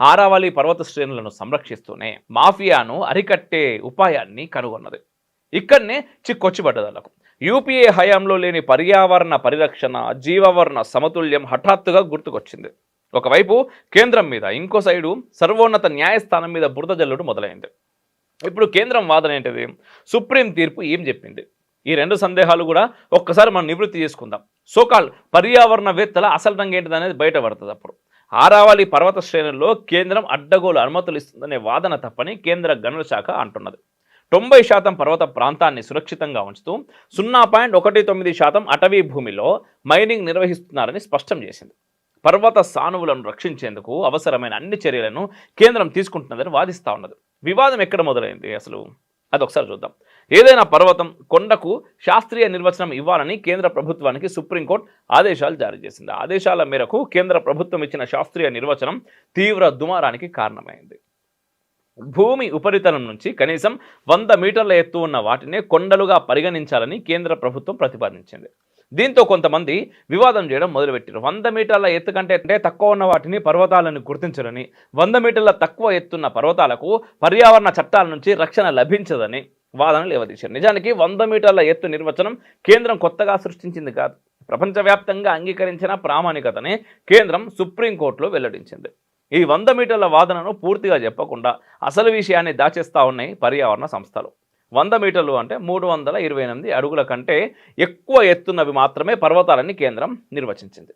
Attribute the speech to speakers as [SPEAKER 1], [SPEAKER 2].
[SPEAKER 1] ఆరావళి పర్వత శ్రేణులను సంరక్షిస్తూనే మాఫియాను అరికట్టే ఉపాయాన్ని కనుగొన్నది. ఇక్కడనే చిక్కొచ్చిపడ్డదలకు. యూపీఏ హయాంలో లేని పర్యావరణ పరిరక్షణ జీవవర్ణ సమతుల్యం హఠాత్తుగా గుర్తుకొచ్చింది. ఒకవైపు కేంద్రం మీద ఇంకో సైడు సర్వోన్నత న్యాయస్థానం మీద బురద జల్లుడు మొదలైంది. ఇప్పుడు కేంద్రం వాదన ఏంటిది? సుప్రీం తీర్పు ఏం చెప్పింది? ఈ రెండు సందేహాలు కూడా ఒక్కసారి మనం నివృత్తి చేసుకుందాం. సోకాల్ పర్యావరణవేత్తల అసలు రంగు ఏంటిది అనేది బయటపడుతుంది అప్పుడు. ఆరావళి పర్వత శ్రేణుల్లో కేంద్రం అడ్డగోలు అనుమతులు ఇస్తుందనే వాదన తప్పని కేంద్ర గనుల శాఖ అంటున్నది. తొంభై శాతం పర్వత ప్రాంతాన్ని సురక్షితంగా ఉంచుతూ సున్నా పాయింట్ ఒకటి తొమ్మిది శాతం అటవీ భూమిలో మైనింగ్ నిర్వహిస్తున్నారని స్పష్టం చేసింది. పర్వత సానువులను రక్షించేందుకు అవసరమైన అన్ని చర్యలను కేంద్రం తీసుకుంటున్నదని వాదిస్తూ ఉన్నది. వివాదం ఎక్కడ మొదలైంది అసలు? అది ఒకసారి చూద్దాం. ఏదైనా పర్వతం కొండకు శాస్త్రీయ నిర్వచనం ఇవ్వాలని కేంద్ర ప్రభుత్వానికి సుప్రీంకోర్టు ఆదేశాలు జారీ చేసింది. ఆదేశాల మేరకు కేంద్ర ప్రభుత్వం ఇచ్చిన శాస్త్రీయ నిర్వచనం తీవ్ర దుమారానికి కారణమైంది. భూమి ఉపరితలం నుంచి కనీసం వంద మీటర్ల ఎత్తు ఉన్న వాటినే కొండలుగా పరిగణించాలని కేంద్ర ప్రభుత్వం ప్రతిపాదించింది. దీంతో కొంతమంది వివాదం చేయడం మొదలుపెట్టారు. వంద మీటర్ల ఎత్తు కంటే అంటే తక్కువ ఉన్న వాటిని పర్వతాలను గుర్తించరని వంద మీటర్ల తక్కువ ఎత్తున్న పర్వతాలకు పర్యావరణ చట్టాల నుంచి రక్షణ లభించదని వాదనలు లేవదీశారు. నిజానికి వంద మీటర్ల ఎత్తు నిర్వచనం కేంద్రం కొత్తగా సృష్టించింది కాదు. ప్రపంచవ్యాప్తంగా అంగీకరించిన ప్రామాణికతని కేంద్రం సుప్రీంకోర్టులో వెల్లడించింది. ఈ వంద మీటర్ల వాదనను పూర్తిగా చెప్పకుండా అసలు విషయాన్ని దాచేస్తూ ఉన్నాయి పర్యావరణ సంస్థలు. వంద మీటర్లు అంటే మూడు వందల ఇరవై ఎనిమిది అడుగుల కంటే ఎక్కువ ఎత్తున్నవి మాత్రమే పర్వతాలని కేంద్రం నిర్వచించింది.